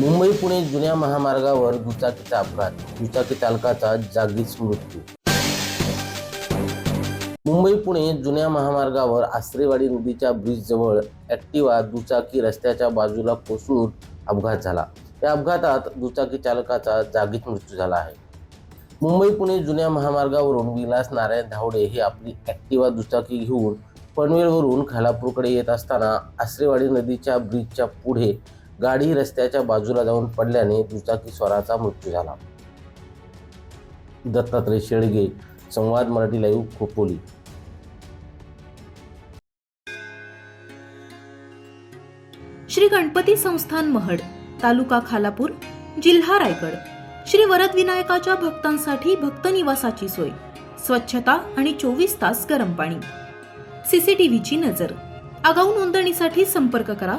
मुंबई पुणे जुन्या महामार्गावर दुचाकीचा अपघात. दुचाकी चालकाचा जागीच मृत्यू. मुंबई पुणे जुन्या महामार्गावर आश्रेवाडी नदीच्या ब्रिजजवळ ॲक्टिवा दुचाकी रस्त्याच्या बाजूला कोसळून अपघात झाला. या अपघातात दुचाकी चालकाचा जागीच मृत्यू झाला आहे. मुंबई पुणे जुन्या महामार्गावरून विलास नारायण धावडे हे आपली ॲक्टिवा दुचाकी घेऊन पनवेलवरून खालापूरकडे येत असताना आश्रेवाडी नदीच्या ब्रिजच्या पुढे गाडी रस्त्याच्या बाजूला जाऊन पडल्याने दुचाकी स्वराचा मृत्यू झाला. दत्तात्रय शेळगे संवाद मराठी लाईव्ह खोपोली. श्री गणपती संस्थान महड तालुका खालापूर जिल्हा रायगड. श्री वरद विनायकाच्या भक्तांसाठी भक्त निवासाची सोय स्वच्छता आणि चोवीस तास गरम पाणी. सीसीटीव्हीची नजर. आगाऊ नोंदणीसाठी संपर्क करा.